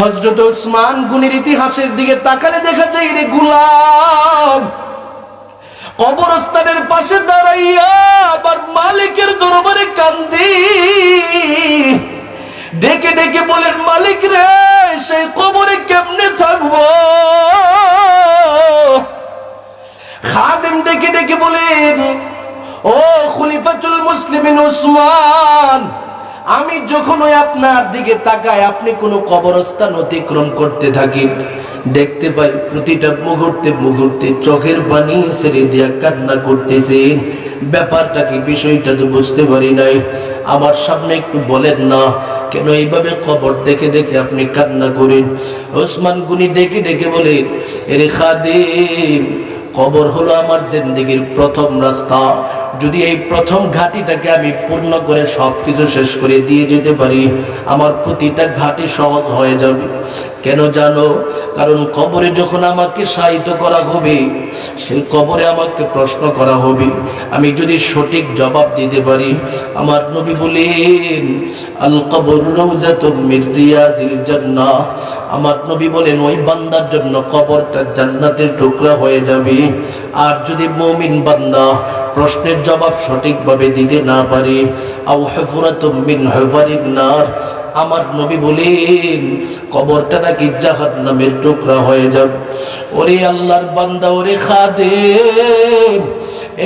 হজরত উসমান গুনির ইতিহাসের দিকে তাকালে দেখা যায় রে গুলাম। কবরস্থানের পাশে দাঁড়াইয়া আবার মালিকের দরবারে কান্দি। ডেকে ডেকে বলেন, মালিক রে, সেই কবরে কেমনে থাকব? খাদেম ডেকে ডেকে বলেন, ও খলিফাতুল মুসলিমিন উসমান আমি যখন ওই আপনার দিকে তাকাই, আপনি কোনো কবরস্থান অতিক্রম করতে থাকি। দেখতে পাই প্রতিটা মুহূর্তে মুহূর্তে চোখের পানি ছেড়ে দিয়া কান্না করতেছেন ব্যাপারটা কি, বিষয়টা তো বুঝতে পারি নাই। আমার সামনে একটু বলেন না, কেন এইভাবে কবর দেখে দেখে আপনি কান্না করেন? ওসমান গুনি দেখে দেখে বলেন এরে খাদিম, কবর হলো আমার জিন্দগির প্রথম রাস্তা। যদি এই প্রথম ঘাটিটাকে আমি পূর্ণ করে সবকিছু শেষ করে দিয়ে যেতে পারি, আমার প্রতিটা ঘাটি সহজ হয়ে যাবে। কেন জানো? কারণ কবরে যখন আমাকে সাহিত্য করা হবে, সেই কবরে আমাকে প্রশ্ন করা হবে, আমি যদি সঠিক জবাব দিতে পারি, আমার নবী বলেন, আল কবর রিয়াজিল আমার নবী বলেন, ওই বান্দার জন্য কবরটা জান্নাতের টুকরা হয়ে যাবে। আর যদি মমিন বান্দা প্রশ্নের জবাব সঠিকভাবে দিতে না পারে। মিন হুফারিন নার। আমার নবী বলেন, কবরটা নাকি জাহান নামের টুকরা হয়ে যাবে। ওরে আল্লাহর বান্দা, ওরে খাদে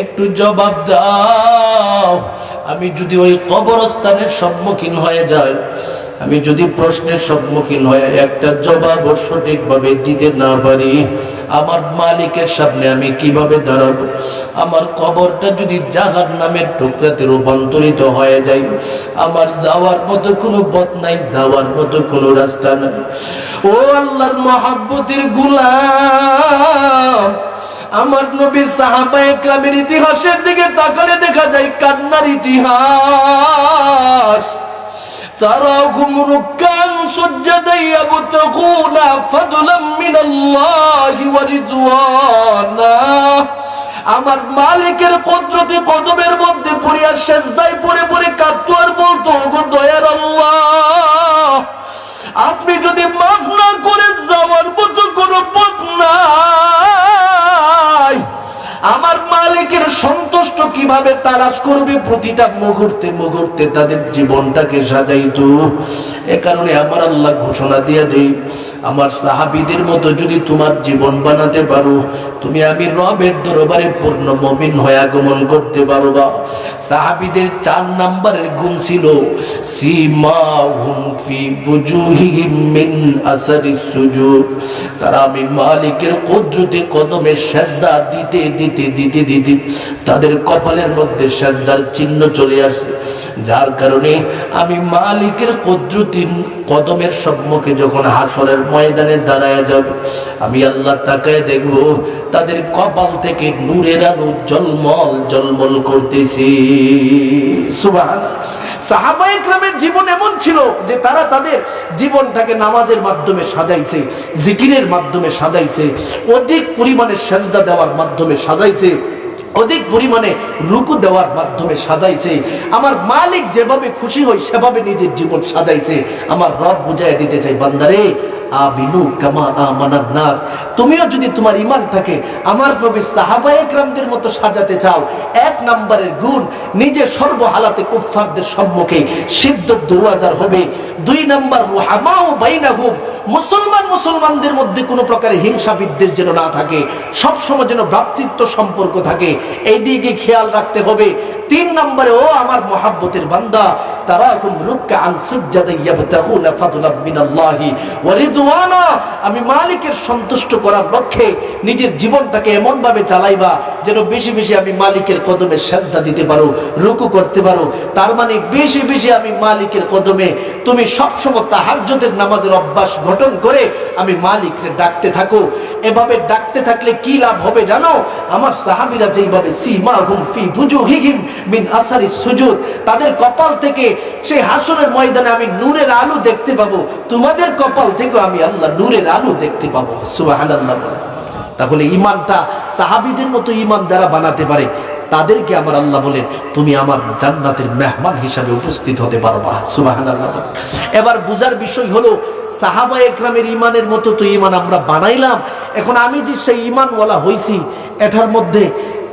একটু জবাব দাও। আমি যদি ওই কবরস্থানের সম্মুখীন হয়ে যাই আমি যদি প্রশ্নের সম্মুখীন হয়ে, একটা জবাব সঠিকভাবে দিতে না পারি, আমার মালিকের সামনে আমি কীভাবে দাঁড়াবো? আমার কবরটা যদি জাহার নামের টুকরাতে রূপান্তরিত হয়ে যায়, আমার যাওয়ার মতো কোনো পথ নাই, যাওয়ার মতো কোনো রাস্তা নাই। ও আল্লাহর মহাব্বতের গুলাম, আমার নবী সাহাবা একরামের ইতিহাসের দিকে তাকালে দেখা যায়, কান্নার ইতিহাস। تراهم ركعا سجدا يبتغون فضلا من الله ورضوانا আমার মালিকের কদরতে কদমের মধ্যে পড়িয়া শেষদায় পড়ে পড়ে কাঁদতো আর বলতো ওগো দয়ার আল্লাহ আপনি যদি মাফ কীভাবে তালাশ করবে? প্রতিটা মুহূর্তে মুহূর্তে তাদের জীবনটাকে সাজাইতো। এ কারণে আমার আল্লাহ ঘোষণা দিয়ে দেই আমার সাহাবিদের মতো যদি তোমার জীবন বানাতে পারো, তুমি আমি রবের দরবারে পূর্ণ মমিন হয়ে আগমন করতে পারবা সাহাবিদের চার নাম্বারের গুণ ছিল সীমা হুম ফি বুজুহিহিম মিন আসারিস সুজুদ। তারা আমি মালিকের কুদরতে কদমে সেজদা দিতে দিতে দিতে দিতে, তাদের কপালের মধ্যে সেজদার চিহ্ন চলে আসে। যার কারণে আমি মালিকের কুদরতি কদমের সম্মুখে যখন হাসরের ময়দানে দাঁড়ায় যাব, আমি আল্লাহ তাকায় দেখব, তাদের কপাল থেকে নূরের আলো জলমল জলমল করতেছি। একরামের জীবন এমন ছিল যে তারা তাদের জীবনটাকে নামাজের মাধ্যমে সাজাইছে, জিকিরের মাধ্যমে সাজাইছে, অধিক পরিমাণে সেজদা দেওয়ার মাধ্যমে সাজাইছে। অধিক পরিমাণে রুকু দেওয়ার মাধ্যমে সাজাইছে। আমার মালিক যেভাবে খুশি হয়, সেভাবে নিজের জীবন সাজাইছে। আমার রব বুঝাই দিতে চাই, বান্দারে আমিনু কামা নাস। তুমিও যদি তোমার ইমানটাকে আমার নবী সাহাবা একরামদের মতো সাজাতে চাও, এক গুণ নিজের সর্বহালাতে কুফফারদের সম্মুখে সিদ্ধ হবে। দুই নম্বর মুসলমান মুসলমানদের মধ্যে কোনো প্রকারের হিংসা বিদ্বেষ যেন না থাকে, সবসময় যেন ভ্রাতৃত্ব সম্পর্ক থাকে। এই দিকে খেয়াল রাখতে হবে। তিন নম্বরে, ও আমার মহাব্বতের বান্দা তারা এখন রুক্কা আন সুজ্জাদা ইয়াবতাগুনা ফাদলাম মিনাল্লাহি ওয়া রিদওয়ানা। আমি মালিকের সন্তুষ্ট করার লক্ষ্যে নিজের জীবনটাকে এমন ভাবে চালাইবা যেন বেশি বেশি আমি মালিকের কদমে সেজদা দিতে পারো, রুকু করতে পারো। তার মানে বেশি বেশি আমি মালিকের কদমে তুমি সবসময় তাহাজ্জুদের নামাজের অভ্যাস গঠন করে আমি মালিককে ডাকতে থাকো। এভাবে ডাকতে থাকলে কি লাভ হবে জানো? আমার সাহাবীরা সীমা হুম ফি বুজুহিহিম মিন আসারি সুজুদ, তাদের কপাল থেকে সেই হাসরের ময়দানে আমি নূরের আলো দেখতে পাবো। তোমাদের কপাল থেকে আমি আল্লাহ নূরের আলো দেখতে পাবো। সুবহানাল্লাহ তাহলে ইমানটা সাহাবীদের মতো ইমান যারা বানাতে পারে, তাদেরকে আমার আল্লাহ বলেন, তুমি আমার জান্নাতের মেহমান হিসাবে উপস্থিত হতে পারবা এবার বুজার বিষয় হলো, সাহাবা একরামের ইমানের মতো তো ইমান আমরা বানাইলাম। এখন আমি যে সেই ইমানওয়ালা হইছি, এটার মধ্যে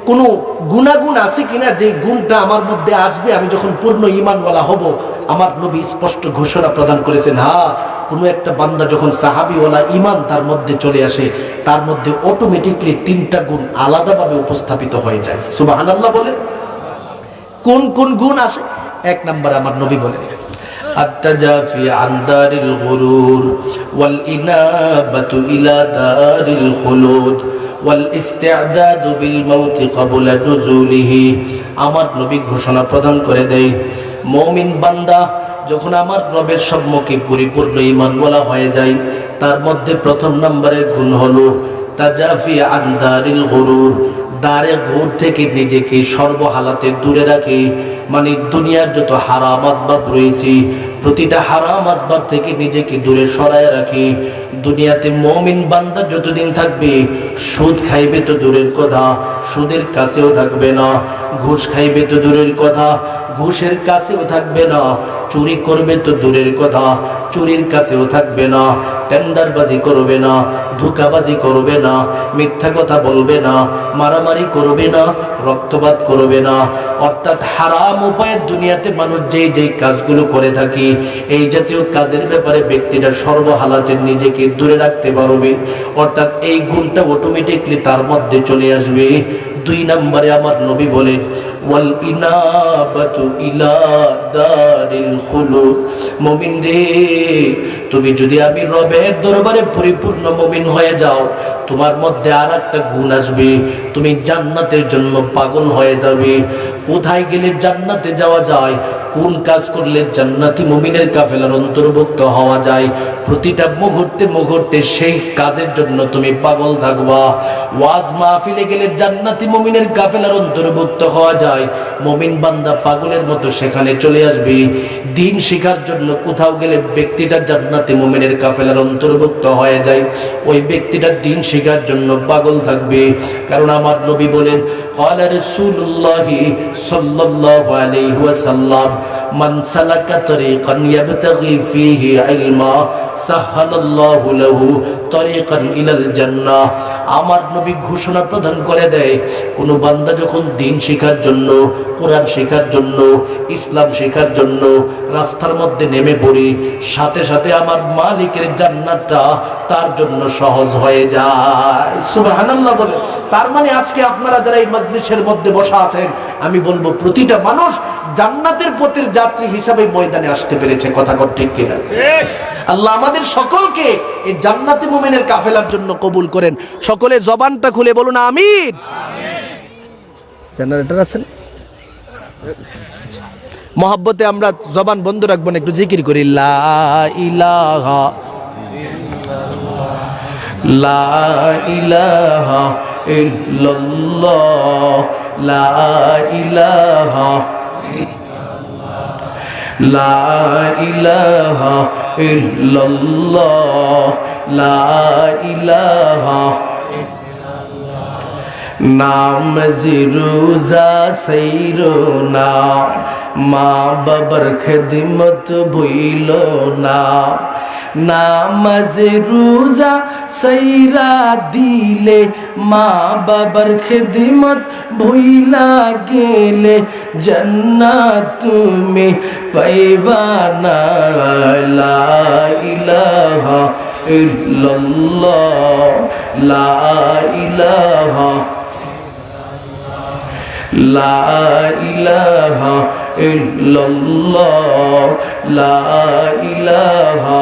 কোনো গুণাগুণ আছে কিনা যে গুণটা আমার মধ্যে আসবে আমি যখন পূর্ণ ইমানওয়ালা হব আমার নবী স্পষ্ট ঘোষণা প্রদান করেছেন হ্যাঁ কোনো একটা বান্দা যখন সাহাবিওয়ালা ইমান তার মধ্যে চলে আসে তার মধ্যে অটোমেটিকলি তিনটা গুণ আলাদাভাবে উপস্থাপিত হয়ে যায় সুবাহ আল্লাহ বলেন কোন কোন গুণ আসে এক নাম্বার আমার নবী বলেন التجافي عن دار الغرور والإنابة إلى دار الخلود والاستعداد بالموت قبل نزوله আমার নবী ঘোষণা প্রদান করে দেয় মমিন বান্দা যখন আমার রবের সম্মুখে পরিপূর্ণ ইমান বলা হয়ে যায় তার মধ্যে প্রথম নম্বরের গুণ হলো তাজাফি আন্দারিল গরুর দাঁড়ে ঘুর থেকে নিজেকে সর্বহালাতে দূরে রাখে। মানে দুনিয়ার যত হারাম আসবাব রয়েছে, প্রতিটা হারাম আসবাব থেকে নিজেকে দূরে সরায় রাখি। দুনিয়াতে মমিন বান্দা যতদিন থাকবে, সুদ খাইবে তো দূরের কথা, সুদের কাছেও থাকবে না। ঘুষ খাইবে তো দূরের কথা ঘুষের কাছেও থাকবে না। চুরি করবে তো দূরের কথা, চুরির কাছেও থাকবে না। টেন্ডারবাজি করবে না, ধোকাবাজি করবে না, মিথ্যা কথা বলবে না, মারামারি করবে না, রক্তপাত করবে না। অর্থাৎ হারাম উপায়ে দুনিয়াতে মানুষ যেই যেই কাজগুলো করে থাকি, এই জাতীয় কাজের ব্যাপারে ব্যক্তিটা সর্বহালাতে নিজেকে দূরে রাখতে পারবে। অর্থাৎ এই গুণটা অটোমেটিকলি তার মধ্যে চলে আসবে। দুই নম্বরে আমার নবী বলেন মুমিন রে তুমি যদি আমি রবের দরবারে পরিপূর্ণ মমিন হয়ে যাও তোমার মধ্যে আর একটা গুণ আসবে। তুমি জান্নাতের জন্য পাগল হয়ে যাবে। কোথায় গেলে জান্নাতে যাওয়া যায়? কোন কাজ করলে জান্নাতি মমিনের কাফেলার অন্তর্ভুক্ত হওয়া যায়? প্রতিটা মুহূর্তে মুহূর্তে সেই কাজের জন্য তুমি পাগল থাকবা। ওয়াজ মাহফিলে গেলে জান্নাতি মুমিনের কাফেলার অন্তর্ভুক্ত হওয়া যায়। মমিন বান্দা পাগলের মতো সেখানে চলে আসবে। দিন শেখার জন্য কোথাও গেলে ব্যক্তিটা জান্নাতি মুমিনের কাফেলার অন্তর্ভুক্ত হয়ে যায়। ওই ব্যক্তিটা দিন শেখার জন্য পাগল থাকবে। কারণ আমার নবী বলেন মান সালাকা তরিকান ইয়াবতাগি ফিহি ইলমা সাহালাল্লাহু লাহু তরিকান ইলাল জান্নাহ। আমার নবী ঘোষণা প্রদান করে দেয়, কোন বান্দা যখন দিন শেখার জন্য, কোরআন শেখার জন্য, ইসলাম শেখার জন্য রাস্তার মধ্যে নেমে পড়ি, সাথে সাথে আমার মালিকের জান্নাতটা তার জন্য সহজ হয়ে যায়। সুবহানাল্লাহ বলে, তার মানে আজকে আপনারা যারা এই মজলিসের মধ্যে বসা আছেন, আমি বলব প্রতিটা মানুষ জান্নাতের পথের যা যাত্রী হিসাবে ময়দানে আসতে পেরেছে কথা কর ঠিক কিনা? আল্লাহ আমাদের সকলকে এই জান্নাতি মুমিনের কাফেলার জন্য কবুল করেন। সকলে জবানটা খুলে বলুন আমিন। জেনারেটর আছেন মহাব্বতে আমরা জবান বন্ধ রাখব না একটু জিকির করি। লা ইলাহা লা ইলাহা ইল্লাল্লাহ লা ইলাহা লা ইলাহা ইল্লাল্লাহ লা ইলাহা নাম জিরুজা সৈরো না মা বাবার খেদিমত ভুইল না নামাজ রোজা সৈরা দিলে মা বাবার খেদমত ভুইলা গেলে জন্নাত তুমি পাইবা না। ইলাহা ইল্লাল্লাহ। লা ইলাহা লা ইলাহা ইল্লাল্লাহ। লা ইলাহা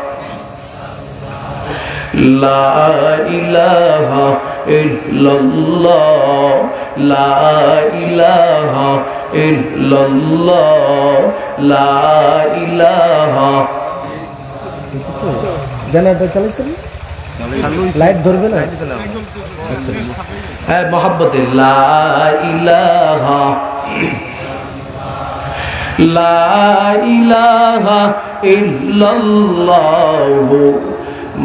লা ইলাহা ইল্লাল্লাহ লা ইলাহা ইল্লাল্লাহ লা ইলাহা। জেনারেটর চালাইছেন? লাইট ধরবে না? হ্যাঁ মোহাম্মত ইলাহা। লা ইলাহা ইল্লাল্লাহু।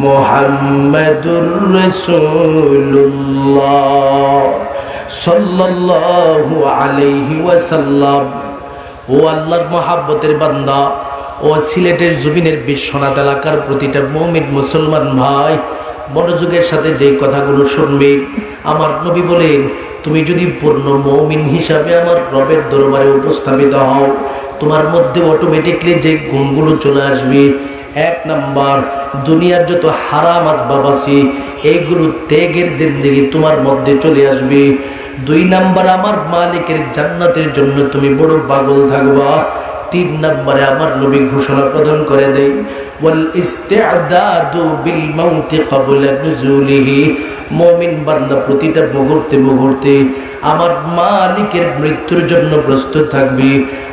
মুহাম্মাদুর রাসূলুল্লাহ সাল্লাল্লাহু আলাইহি ওয়াসাল্লাম। ও আল্লাহর মহাব্বতের বান্দা, ও সিলেটের জমিনের বিশ্বনাথ এলাকার প্রতিটা মৌমিন মুসলমান ভাই, মনোযোগের সাথে যে কথাগুলো শুনবে, আমার নবী বলেন, তুমি যদি পূর্ণ মৌমিন হিসাবে আমার রবের দরবারে উপস্থাপিত হও, তোমার মধ্যে অটোমেটিকলি যে গুণগুলো চলে আসবে এক নাম্বার, দুনিয়ার যত হারাম আসবাব আছে এইগুলো ত্যাগের জিন্দিগি তোমার মধ্যে চলে আসবে। দুই নাম্বার, আমার মালিকের জান্নাতের জন্য তুমি বড় পাগল থাকবা। তিন নম্বরে, আমার নবী ঘোষণা প্রদান করে দেয় বিল প্রতিটা মুহূর্তে মুহূর্তে আমার মালিকের মৃত্যুর জন্য প্রস্তুত থাকবে।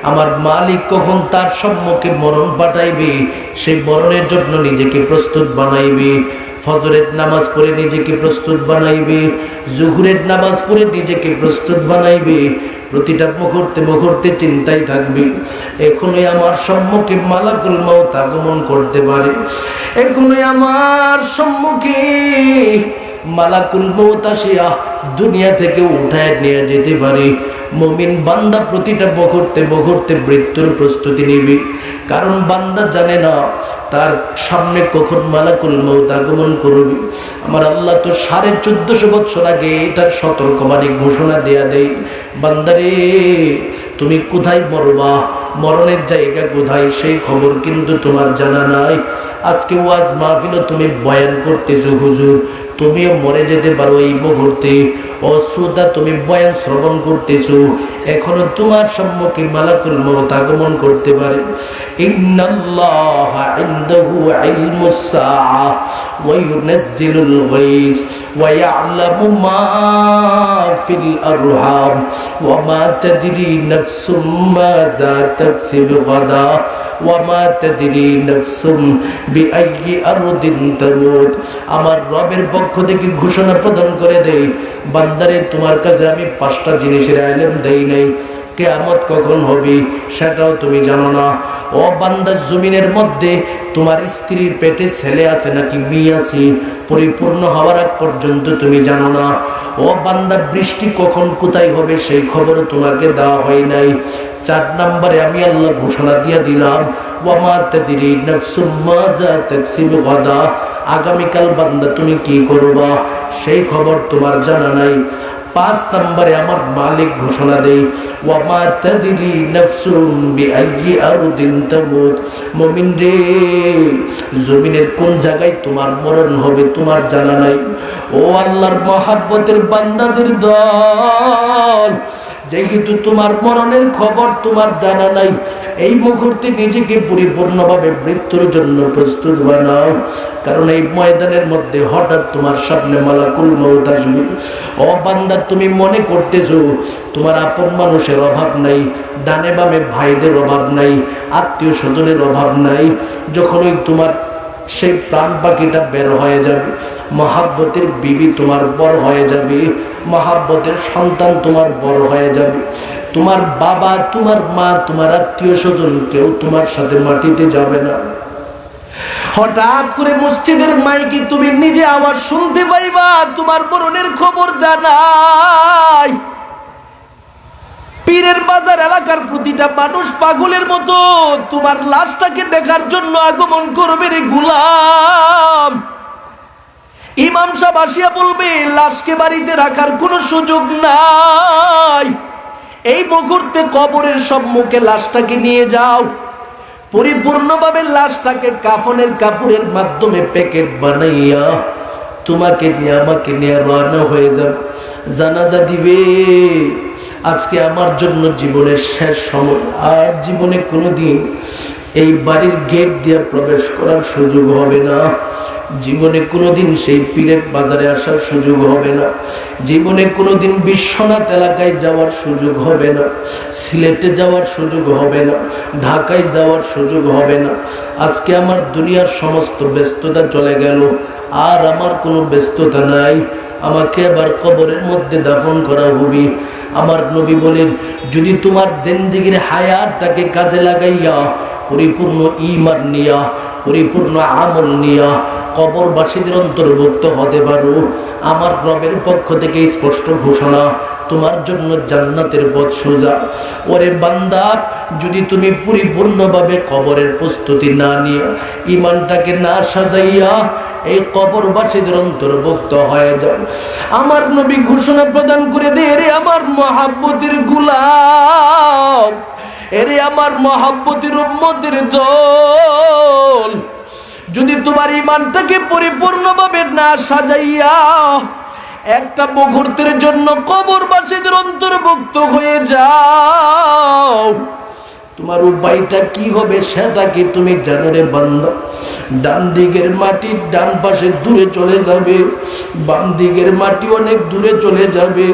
আমার মালিক কখন তার সম্মুখে মরণ পাঠাইবে, সেই মরণের জন্য নিজেকে প্রস্তুত বানাইবে। ফজরের নামাজ পড়ে নিজেকে প্রস্তুত বানাইবে, জুহুরের নামাজ পড়ে নিজেকে প্রস্তুত বানাইবে। প্রতিটা মুহূর্তে মুহূর্তে চিন্তায় থাকবে, এখনই আমার সম্মুখে মালাকুল মাউত আগমন করতে পারে। এখনই আমার সম্মুখে মালাকুল মৌত আসিয়া দুনিয়া থেকে উঠায় নিয়ে যেতে পারে। মমিন বান্দা প্রতিটা মুহূর্তে মুহূর্তে মৃত্যুর প্রস্তুতি নিবে। কারণ বান্দা জানে না, তার সামনে কখন মালাকুল মৌত আগমন করবে। আমার আল্লাহ তো সাড়ে চোদ্দশো বৎসর আগে এটার সতর্কবাণী ঘোষণা দেয়া দেয়, বান্দারে তুমি কোথায় মরবা? মরণের জায়গা কোথায়? সেই খবর কিন্তু তোমার জানা নাই। আজকে ওয়াজ মাহফিলও তুমি বয়ান করতেছো, হুজুর। তুমিও মরে যেতে পারো এই মুহূর্তে। অশ্রুতা তুমি বয়ান শ্রবণ করতেছো। এখনও তোমার সম্মুখে মালাকুল মত আগমন করতে পারে। আমার রবের পক্ষ থেকে ঘোষণা প্রদান করে দেই বান্দারে তোমার কাছে আমি পাঁচটা জিনিসের আইলেম দেই নাই। কেয়ামত কখন হবে সেটাও তুমি জানো না। ও বান্দার জমিনের মধ্যে তোমার স্ত্রীর পেটে ছেলে আছে নাকি মেয়ে আছে, পরিপূর্ণ হওয়ার আগ পর্যন্ত তুমি জানো না। ও বান্দা, বৃষ্টি কখন কোথায় হবে সেই খবরও তোমাকে দেওয়া হয় নাই। চার নম্বরে আমি আল্লাহ ঘোষণা দিয়ে দিলাম আগামীকাল বান্দা, তুমি কি করবা? সেই খবর তোমার জানা নাই। পাঁচ নম্বরে আমার মালিক ঘোষণা দেই, ওয়ামা রে, জমিনের কোন জায়গায় তোমার মরণ হবে তোমার জানা নাই। ও আল্লাহর মহাব্বতের বান্দাদের দল যেহেতু তোমার মরণের খবর তোমার জানা নাই, এই মুহূর্তে নিজেকে পরিপূর্ণভাবে মৃত্যুর জন্য প্রস্তুত হয় বানাও কারণ এই ময়দানের মধ্যে হঠাৎ তোমার সামনে মালাকুল মৌত আসবে। ও বান্দা, তুমি মনে করতেছো, তোমার আপন মানুষের অভাব নাই, ডানে বামে ভাইদের অভাব নাই, আত্মীয় স্বজনের অভাব নাই। যখন ওই তোমার সেই প্রাণ পাখিটা বের হয়ে যাবে। মহাব্বতের বিবি তোমার বড় হয়ে যাবে। মহাব্বতের সন্তান তোমার বড় হয়ে যাবে। তোমার বাবা, তোমার মা, তোমার আত্মীয় স্বজন কেউ তোমার সাথে মাটিতে যাবে না। হঠাৎ করে মসজিদের মাইকে তুমি নিজে আওয়াজ শুনতে পাইবা, তোমার মরণের খবর জানাই। পীরের বাজার এলাকার প্রতিটা মানুষ পাগলের মতো। তোমার লাশটাকে দেখার জন্য আগমন করবে রে গুলাম। ইমাম সাহেব আসিয়া বলবে, লাশকে বাড়িতে রাখার কোনো সুযোগ নাই। এই মুহূর্তে কবরের সম্মুখে লাশটাকে নিয়ে যাও। পরিপূর্ণভাবে লাশটাকে কাফনের কাপড়ের মাধ্যমে প্যাকেট বানাইয়া তোমাকে নিয়ে, আমাকে নিয়ে রওনা হয়ে যাবে জানাজা দিবে। আজকে আমার জন্য জীবনের শেষ সময়। আর জীবনে কোনোদিন এই বাড়ির গেট দিয়ে প্রবেশ করার সুযোগ হবে না। জীবনে কোনোদিন সেই পীরের বাজারে আসার সুযোগ হবে না। জীবনে কোনোদিন বিশ্বনাথ এলাকায় যাওয়ার সুযোগ হবে না। সিলেটে যাওয়ার সুযোগ হবে না। ঢাকায় যাওয়ার সুযোগ হবে না। আজকে আমার দুনিয়ার সমস্ত ব্যস্ততা চলে গেল। আর আমার কোনো ব্যস্ততা নাই। আমাকে আবার কবরের মধ্যে দাফন করা হবে। আমার নবী বলেন, যদি তোমার জেন্দিগির হায়াতটাকে কাজে লাগাইয়া, পরিপূর্ণ ইমান নিয়া, পরিপূর্ণ আমল নিয়া, কবরবাসীদের অন্তর্ভুক্ত হতে পারো, আমার রবের পক্ষ থেকে স্পষ্ট ঘোষণা তোমার জন্য জান্নাতের পথ সোজা। ওরে বান্দা, যদি তুমি পরিপূর্ণভাবে কবরের প্রস্তুতি না নিয়ে ইমানটাকে না সাজাইয়া এই কবর কবরবাসীদের অন্তর্ভুক্ত হয়ে যাও। আমার নবী ঘোষণা প্রদান করে দে রে আমার মহাব্বতের গুলাম, এরে আমার মহাব্বতের উম্মতের দল। যদি তোমার ইমানটাকে পরিপূর্ণভাবে না সাজাইয়া একটা মুহূর্তের জন্য কবরবাসীদের অন্তর্ভুক্ত হয়ে যাও। তোমার উপায়টা কি হবে সেটা কি তুমি জানো রে বান্দা? ডান দিকের মাটি ডান পাশে দূরে চলে যাবে। বাম দিকের মাটি অনেক দূরে চলে যাবে।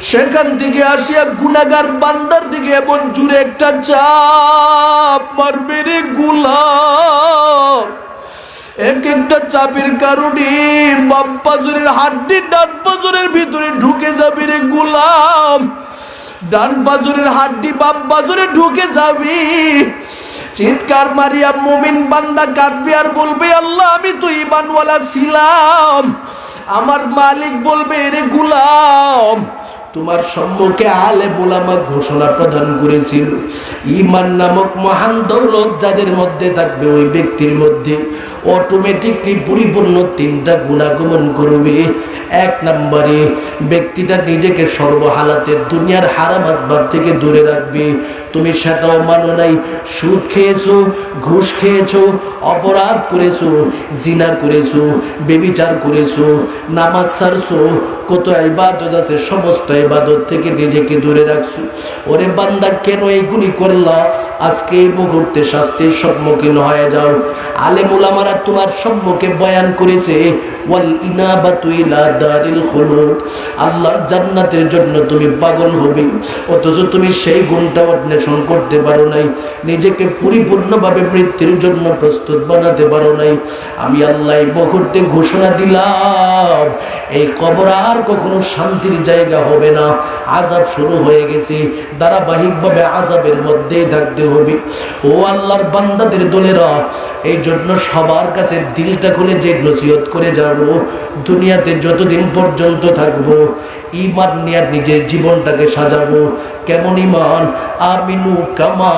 সেখান থেকে আসিয়া গুনাগার বান্দার দিকে এমন জুড়ে একটা চাপ মারবে রে গুলাম হাড্ডি ভিতরে ঢুকে রে ডান হাড্ডি ঢুকে যাবি। চিৎকার মারিয়া মুমিন বান্দা কাঁদবে আর বলবে, আল্লাহ, আমি তো ইমানওয়ালা ছিলাম। আমার মালিক বলবে রে গুলাম, তোমার সম্মুখে আলে মোলামা ঘোষণা প্রদান করেছিল। ইমান নামক মহান দৌলত যাদের মধ্যে থাকবে, ওই ব্যক্তির মধ্যে অটোমেটিকলি পরিপূর্ণ তিনটা গুণাগমন করবে। এক নম্বরে, ব্যক্তিটা নিজেকে সর্বহালাতে দুনিয়ার হারাম আসবাব থেকে দূরে রাখবে। তুমি সেটাও মানো নাই। সুদ খেয়েছো, ঘুষ খেয়েছো, অপরাধ করেছ, জিনা করেছ, বেবিচার করেছ, নামাজ সারছো, কত ইবাদত আছে, সমস্ত ইবাদত থেকে নিজেকে দূরে রাখছো। ওরে বান্দা, কেন এইগুলি করলা? আজকে এই মুহূর্তে শাস্তির সম্মুখীন হয়ে যাও। আলেমুল আমারা তোমার সম্মুখে বয়ান করেছে, ওয়াল আল্লাহর জান্নাতের জন্য তুমি পাগল হবে, অথচ তুমি সেই গুণটা অন্বেষণ করতে পারো নাই, নিজেকে পরিপূর্ণভাবে মৃত্যুর জন্য প্রস্তুত বানাতে পারো নাই। আমি আল্লাহ মুহূর্তে ঘোষণা দিলাম, এই কবর আর কখনো শান্তির জায়গা হবে না। আজাব শুরু হয়ে গেছে, ধারাবাহিকভাবে আজাবের মধ্যেই থাকতে হবে। ও আল্লাহর বান্দাদের দলেরা, এই জন্য সবার কাছে দিলটা খুলে যে নসিহত করে যাব দুনিয়াতে যতদিন পর্যন্ত থাকব ইমান নিয়ে নিজের জীবনটাকে সাজাবো। কেমন ইমান আমিনু কামা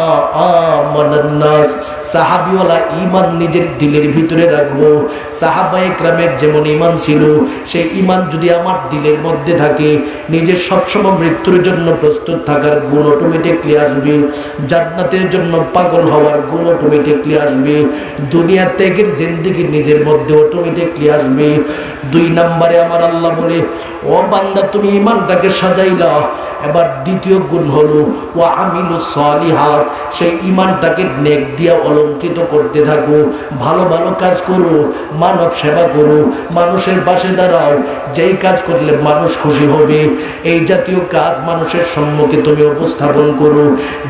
আমানান্নাস সাহাবিওয়ালা ইমান নিজের দিলের ভিতরে রাখব। সাহাবা একরামের যেমন ইমান ছিল, সেই ইমান যদি আমার দিলের মধ্যে থাকে নিজের সবসময় মৃত্যুর জন্য প্রস্তুত থাকার গুণ অটোমেটিকলি আসবে। জান্নাতের জন্য পাগল হওয়ার গুণ অটোমেটিকলি আসবে। দুনিয়া ত্যাগের জিন্দিগি নিজের মধ্যে অটোমেটিকলি আসবে। দুই নম্বরে আমার আল্লাহ বলে, ও বান্দা, তুমি ইমানটাকে সাজাইলা। এবার দ্বিতীয় গুণ হলো ও আমিলু সলিহাত সেই ইমানটাকে নেক দিয়ে অলঙ্কৃত করতে থাকো। ভালো ভালো কাজ করো, মানব সেবা করো, মানুষের পাশে দাঁড়াও। যেই কাজ করলে মানুষ খুশি হবে, এই জাতীয় কাজ মানুষের সম্মুখে তুমি উপস্থাপন করো।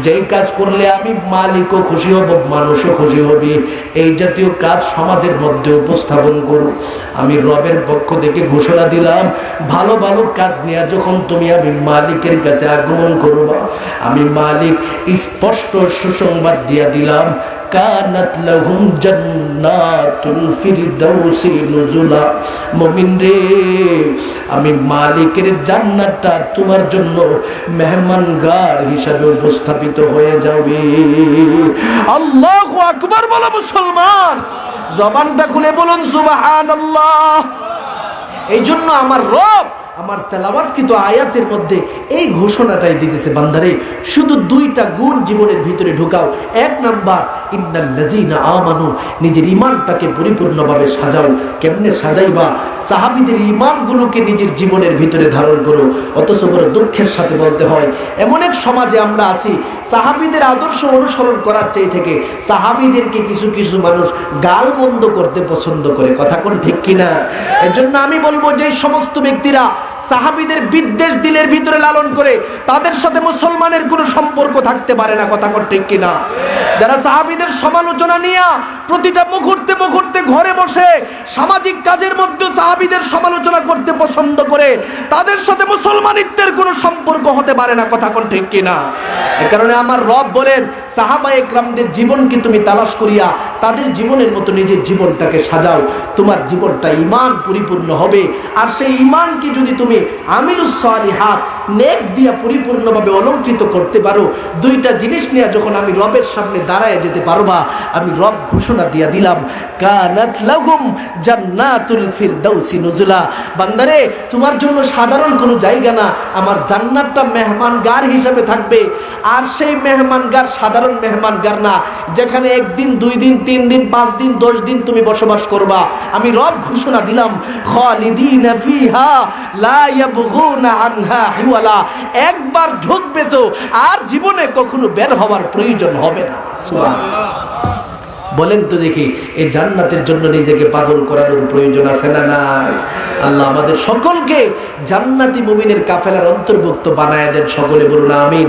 যেই কাজ করলে আমি মালিকও খুশি হব, মানুষও খুশি হবে, এই জাতীয় কাজ সমাজের মধ্যে উপস্থাপন করো। আমি রবের পক্ষ থেকে ঘোষণা দিলাম, ভালো ভালো কাজ নিয়ে যখন তুমি আমি মালিকের কাছে আগমন করবা, আমি মালিক স্পষ্ট সুসংবাদ দিয়া দিলাম রে, আমি মালিকের জান্নাতটা তোমার জন্য মেহমানগার হিসাবে উপস্থাপিত হয়ে যাবে। আল্লাহু আকবার বলো মুসলমান, জবানটা খুলে বলুন, সুবহানাল্লাহ। এই জন্য আমার রব আমার তেলাবাত কিন্তু আয়াতের মধ্যে এই ঘোষণাটাই দিতেছে, বান্দারে, শুধু দুইটা গুণ জীবনের ভিতরে ঢুকাও। এক নাম্বার, ইন্নাল্লাযীনা আমানু, নিজের ইমানটাকে পরিপূর্ণভাবে সাজাও। কেমনে সাজাইবা? সাহাবীদের ইমানগুলোকে নিজের জীবনের ভিতরে ধারণ করো। অথচ বড় দুঃখের সাথে বলতে হয়। এমন এক সমাজে আমরা আছি, সাহাবীদের আদর্শ অনুসরণ করার চেয়ে থেকে সাহাবীদেরকে কিছু কিছু মানুষ গাল মন্দ করতে পছন্দ করে। কথা কোন ঠিক কিনা? এজন্য আমি বলব যে সমস্ত ব্যক্তিরা সাহাবীদের বিদ্বেষ দিলের ভিতরে লালন করে তাদের সাথে মুসলমানের কোনো সম্পর্ক থাকতে পারে না, কথা ঠিক কিনা? যারা সাহাবিদের সমালোচনা নিয়ে প্রতিটা মুহূর্তে মুহূর্তে ঘরে বসে সামাজিক কাজের মধ্যে সাহাবীদের সমালোচনা করতে পছন্দ করে, তাদের সাথে মুসলমানিত্বের কোনো সম্পর্ক হতে পারে না, কথা কোন ঠিক কিনা? এ কারণে আমার রব বলেন, সাহাবা একরামদের জীবনকে তুমি তালাশ করিয়া, তাদের জীবনের মতো নিজের জীবনটাকে সাজাও, তোমার জীবনটা ইমান পরিপূর্ণ হবে। আর সেই ইমানকে যদি তুমি আমিরুসালি হাত নেক দিয়া পরিপূর্ণভাবে অলঙ্কৃত করতে পারো। দুইটা জিনিস নিয়ে যখন আমি রবের সামনে দাঁড়ায় যেতে পারবা, আমি রব ঘোষণা দিয়া দিলাম, কানাত লাহুম জান্নাতুল ফিরদাউসি নুজুলা। বান্দারে, তোমার জন্য সাধারণ কোনো জায়গা না, আমার জান্নাতটা মেহমানগার হিসাবে থাকবে। আর সেই মেহমানগার সাধারণ মেহমানগার না, যেখানে একদিন, দুই দিন, তিন দিন, পাঁচ দিন, দশ দিন তুমি বসবাস করবা। আমি রব ঘোষণা দিলাম, খালিদিনা ফিহা লা ইয়াবগুনা আনহা হিওয়ালা একবার ঢুকবে তো আর জীবনে কখনো বের হওয়ার প্রয়োজন হবে না। বলেন তো দেখি এই জান্নাতের জন্য নিজেকে পাগল করানোর প্রয়োজন আছে না নাই? আল্লাহ আমাদের সকলকে জান্নাতি মুমিনের কাফেলার অন্তর্ভুক্ত বানায় দেন, সকলে বলুন আমিন।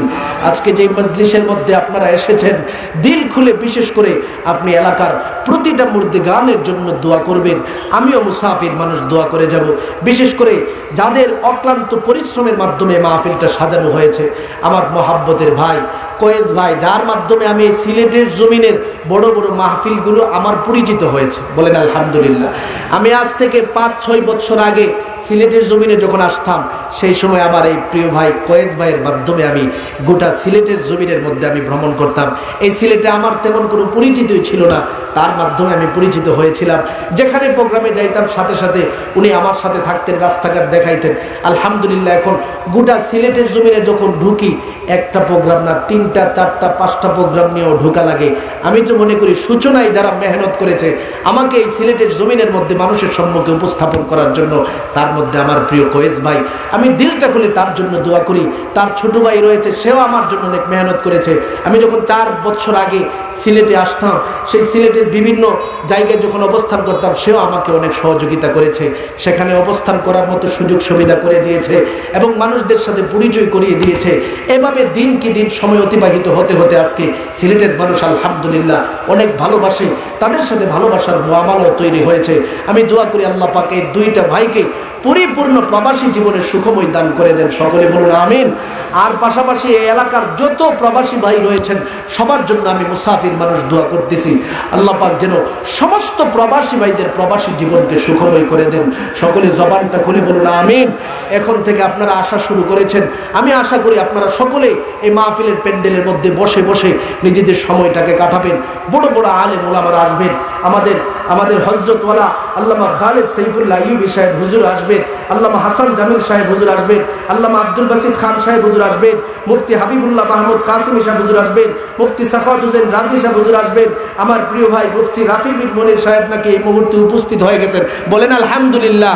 আজকে যে মজলিসের মধ্যে আপনারা এসেছেন, দিল খুলে বিশেষ করে আপনি এলাকার প্রতিটা মুর্দে গানের জন্য দোয়া করবেন। আমিও মুসাফির মানুষ দোয়া করে যাব। বিশেষ করে যাদের অক্লান্ত পরিশ্রমের মাধ্যমে মাহফিলটা সাজানো হয়েছে, আমার মহাব্বতের ভাই কয়েস ভাই, যার মাধ্যমে আমি এই সিলেটের জমিনের বড় বড় মাহফিলগুলো আমার পরিচিত হয়েছে। বলেন আলহামদুলিল্লাহ। আমি আজ থেকে পাঁচ, ছয় বছর আগে সিলেটের জমিনে যখন আসতাম, সেই সময় আমার এই প্রিয় ভাই কয়েস ভাইয়ের মাধ্যমে আমি গোটা সিলেটের জমিনের মধ্যে আমি ভ্রমণ করতাম। এই সিলেটে আমার তেমন কোনো পরিচিতই ছিল না, তার মাধ্যমে আমি পরিচিত হয়েছিলাম। যেখানে প্রোগ্রামে যাইতাম, সাথে সাথে উনি আমার সাথে থাকতেন, রাস্তাঘাট দেখাইতেন। আলহামদুলিল্লাহ, এখন গোটা সিলেটের জমিনে যখন ঢুকি, একটা প্রোগ্রাম না তিনটা, চারটা, পাঁচটা প্রোগ্রাম নিয়েও ঢোকা লাগে। আমি তো মনে করি সূচনায় যারা মেহনত করেছে, আমাকে এই সিলেটের জমিনের মধ্যে মানুষের সম্মুখে উপস্থাপন করার জন্য তার মধ্যে আমার প্রিয় কয়েস ভাই। আমি দিলটা খুলে তার জন্য দোয়া করি। তার ছোট ভাই রয়েছে, সেও আমার জন্য অনেক মেহনত করেছে। আমি যখন চার বছর আগে সিলেটে আসতাম, সেই সিলেটের বিভিন্ন জায়গায় যখন অবস্থান করতাম, সেও আমাকে অনেক সহযোগিতা করেছে। সেখানে অবস্থান করার মতো সুযোগ সুবিধা করে দিয়েছে এবং মানুষদের সাথে পরিচয় করিয়ে দিয়েছে। এভাবে দিন কি দিন সময় অতিবাহিত হতে হতে আজকে সিলেটের মানুষ, আলহামদুলিল্লাহ, অনেক ভালোবাসে। তাদের সাথে ভালোবাসার মোয়ামালও তৈরি হয়েছে। আমি দোয়া করি আল্লাহ পাকে দুইটা ভাইকে পরিপূর্ণ প্রবাসী জীবনের সুখময় দান করে দেন। সকলে বলুন আমিন। আর পাশাপাশি এই এলাকার যত প্রবাসী ভাই রয়েছেন, সবার জন্য আমি মুসাফির মানুষ দোয়া করতেছি। আল্লাহ পাক যেন সমস্ত প্রবাসী ভাইদের প্রবাসী জীবনকে সুখময় করে দেন। সকলে জবানটা খুলে বলুন আমিন। এখন থেকে আপনারা আশা শুরু করেছেন। আমি আশা করি আপনারা সকলে এই মাহফিলের প্যান্ডেলের মধ্যে বসে বসে নিজেদের সময়টাকে কাটাবেন। বড় বড় আলেম ওলামারা আসবেন। আমাদের আমাদের হজরতওয়ালা আল্লামা খালেদ সৈফুল্লাহ ইউবি সাহেব হুজুর আসবেন। আল্লামা হাসান জামিল সাহেব হুজুর আসবেন। আল্লামা আব্দুল বাসিদ খান সাহেব হুজুর আসবেন। মুফতি হাবিবুল্লাহ মাহমুদ কাসিমি সাহেব হুজুর আসবেন। মুফতি সাখাত হুসেন রাজি সাহেব হুজুর আসবেন। আমার প্রিয় ভাই মুফতি রাফি বিন মনির সাহেব নাকি এই মুহূর্তে উপস্থিত হয়ে গেছেন। বলেন আলহামদুলিল্লাহ।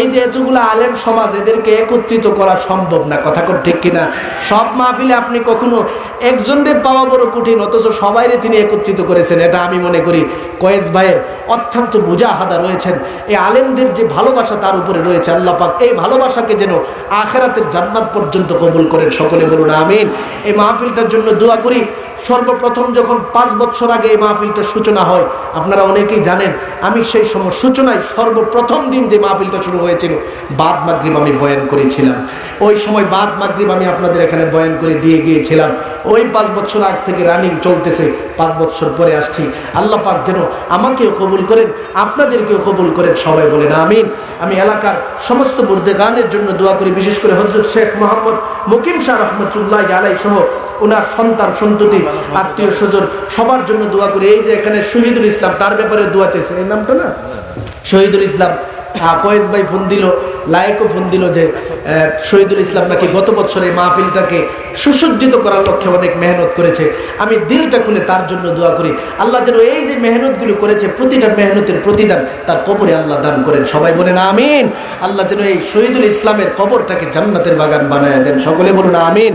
এই যে এতগুলো আলেম সমাজ এদেরকে একত্রিত করা সম্ভব না, কথা কর ঠিক কিনা? সব মাহফিলে আপনি কখনো একজনদের পাওয়া বড় কঠিন, অথচ সবাইরে তিনি একত্রিত করেছেন, এটা আমি মনে করি। কয়েস ভাইয়ের অত্যন্ত মুজাহাদা রয়েছেন। এই আলেমদের যে ভালোবাসা তার উপরে রয়েছে, আল্লাহ পাক এই ভালোবাসাকে যেন আখেরাতের জান্নাত পর্যন্ত কবুল করেন, সকলে বলুন আমিন। এই মাহফিলটার জন্য দোয়া করি সর্বপ্রথম যখন পাঁচ বছর আগে এই মাহফিলটার সূচনা হয়, আপনারা অনেকেই জানেন, আমি সেই সময় সূচনায় সর্বপ্রথম দিন যে মাহফিলটা শুরু হয়েছিল, বাদ মাগরিব আমি বয়ান করেছিলাম। ওই সময় বাদ মাগরিব আমি আপনাদের এখানে বয়ান করে দিয়ে গিয়েছিলাম। ওই পাঁচ বছর আগ থেকে রানিং চলতেছে, পাঁচ বছর পরে আসছি। আল্লাহ পাক যেন আমাকেও কবুল করেন, আপনাদেরকেও কবুল করেন, সবাই বলেন আমিন। আমি এলাকার সমস্ত মুর্দে গানের জন্য দোয়া করি, বিশেষ করে হজরত শেখ মোহাম্মদ মুকিম শাহ রহমতুল্লাহ আলাই সহ ওনার সন্তান সন্ততি আত্মীয় স্বজন সবার জন্য দোয়া করি। এই যে এখানে শহীদুল ইসলাম, তার ব্যাপারে দোয়া চাইছেন এই নামটা না? শহীদুল ইসলাম। ফয়েজ ভাই ফোন দিল লায়েকও ফোন দিল যে শহীদুল ইসলাম নাকি গত বছর এই মাহফিলটাকে সুসজ্জিত করার লক্ষ্যে অনেক মেহনত করেছে। আমি দিলটা খুলে তার জন্য দোয়া করি। আল্লাহ যেন এই যে মেহনতগুলো করেছে, প্রতিটা মেহনতের প্রতিদান তার কবরে আল্লাহ দান করেন। সবাই বলেন আমিন। আল্লাহ যেন এই শহীদুল ইসলামের কবরটাকে জান্নাতের বাগান বানায় দেন। সকলে বলুন আমিন।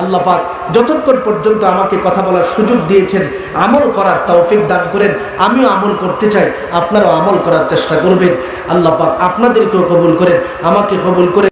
আল্লাহ পাক যতক্ষণ পর্যন্ত আমাকে কথা বলার সুযোগ দিয়েছেন, আমল করার তৌফিক দান করেন, আমিও আমল করতে চাই, আপনারাও আমল করার চেষ্টা করবেন। আল্লাহ পাক আপনাদেরকেও কবুল করেন, আমাকে কবুল করে